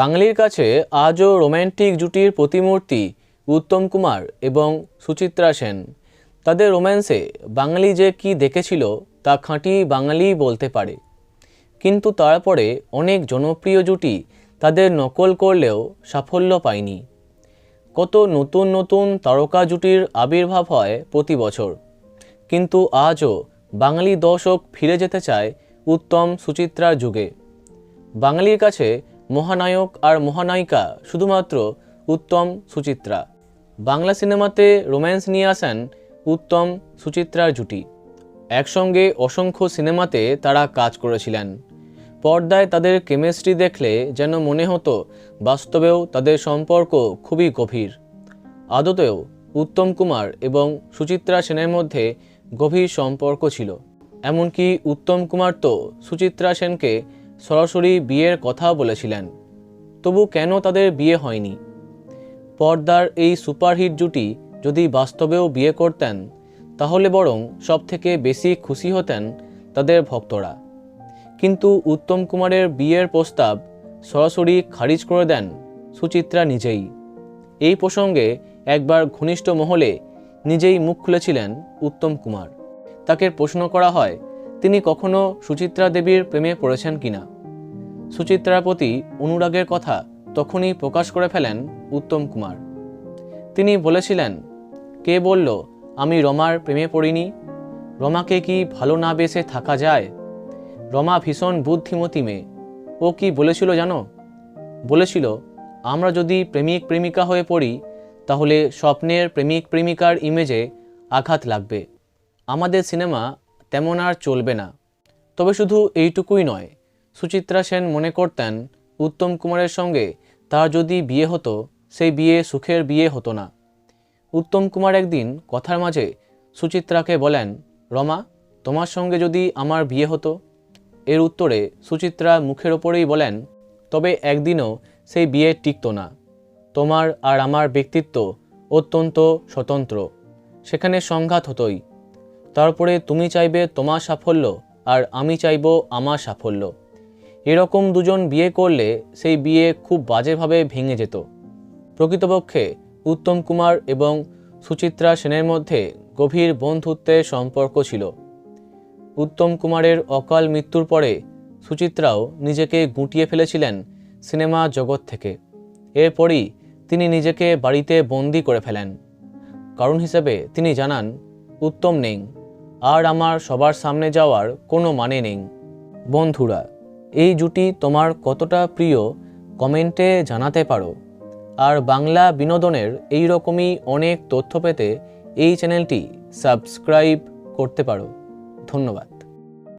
বাঙালির কাছে আজও রোম্যান্টিক জুটির প্রতিমূর্তি উত্তম কুমার এবং সুচিত্রা সেন। তাদের রোম্যান্সে বাঙালি যে কি দেখেছিল তা খাঁটি বাঙালিই বলতে পারে। কিন্তু তারপরে অনেক জনপ্রিয় জুটি তাদের নকল করলেও সাফল্য পায়নি। কত নতুন নতুন তারকা জুটির আবির্ভাব হয় প্রতি বছর। কিন্তু আজও বাঙালি দর্শক ফিরে যেতে চায় উত্তম সুচিত্রার যুগে। বাঙালির কাছে মহানায়ক আর মহানায়িকা শুধুমাত্র উত্তম সুচিত্রা। বাংলা সিনেমাতে রোম্যান্স নিয়ে আসেন উত্তম সুচিত্রার জুটি। একসঙ্গে অসংখ্য সিনেমাতে তারা কাজ করেছিলেন। পর্দায় তাদের কেমিস্ট্রি দেখলে যেন মনে হতো বাস্তবেও তাদের সম্পর্ক খুবই গভীর। আদতেও উত্তম কুমার এবং সুচিত্রা সেনের মধ্যে গভীর সম্পর্ক ছিল। এমনকি উত্তম কুমার তো সুচিত্রা সেনকে সরাসরি বিয়ের কথা বলেছিলেন। তবু কেন তাদের বিয়ে হয়নি? পর্দার এই সুপারহিট জুটি যদি বাস্তবেও বিয়ে করতেন, তাহলে বরং সব থেকে বেশি খুশি হতেন তাদের ভক্তরা। কিন্তু উত্তম কুমারের বিয়ের প্রস্তাব সরাসরি খারিজ করে দেন সুচিত্রা নিজেই। এই প্রসঙ্গে একবার ঘনিষ্ঠ মহলে নিজেই মুখ খুলেছিলেন উত্তম কুমার। তাকে প্রশ্ন করা হয় তিনি কখনো সুচিত্রা দেবীর প্রেমে পড়েছেন কিনা সুচিত্রার প্রতি অনুরাগের কথা তখনই প্রকাশ করে ফেলেন উত্তম কুমার। তিনি বলেছিলেন, কে বলল আমি রমার প্রেমে পড়িনি? রমাকে কি ভালো না বেসে থাকা যায়? রমা ভীষণ বুদ্ধিমতী মেয়ে। ও কি বলেছিল জানো? বলেছিল, আমরা যদি প্রেমিক প্রেমিকা হয়ে পড়ি, তাহলে স্বপ্নের প্রেমিক প্রেমিকার ইমেজে আঘাত লাগবে। আমাদের সিনেমা তেমন আর চলবে না। তবে শুধু এইটুকুই নয়, সুচিত্রা সেন মনে করতেন, উত্তম কুমারের সঙ্গে তার যদি বিয়ে হতো, সেই বিয়ে সুখের বিয়ে হতো না। উত্তম কুমার একদিন কথার মাঝে সুচিত্রাকে বলেন, রমা, তোমার সঙ্গে যদি আমার বিয়ে হতো? এর উত্তরে সুচিত্রা মুখের ওপরেই বলেন, তবে একদিনও সেই বিয়ে টিকত না। তোমার আর আমার ব্যক্তিত্ব অত্যন্ত স্বতন্ত্র। সেখানে সংঘাত হতোই। তারপরে তুমি চাইবে তোমার সাফল্য আর আমি চাইব আমার সাফল্য। এরকম দুজন বিয়ে করলে সেই বিয়ে খুব বাজেভাবে ভেঙে যেত। প্রকৃতপক্ষে উত্তম কুমার এবং সুচিত্রা সেনের মধ্যে গভীর বন্ধুত্বের সম্পর্ক ছিল। উত্তম কুমারের অকাল মৃত্যুর পরে সুচিত্রাও নিজেকে গুটিয়ে ফেলেছিলেন সিনেমা জগৎ থেকে। এরপরই তিনি নিজেকে বাড়িতে বন্দি করে ফেলেন। কারণ হিসেবে তিনি জানান, উত্তম নেই। আর আমার সবার সামনে যাওয়ার কোনো মানে নেই। বন্ধুরা, এই জুটি তোমার কতটা প্রিয় কমেন্টে জানাতে পারো। আর বাংলা বিনোদনের এই রকমই অনেক তথ্য পেতে এই চ্যানেলটি সাবস্ক্রাইব করতে পারো। ধন্যবাদ।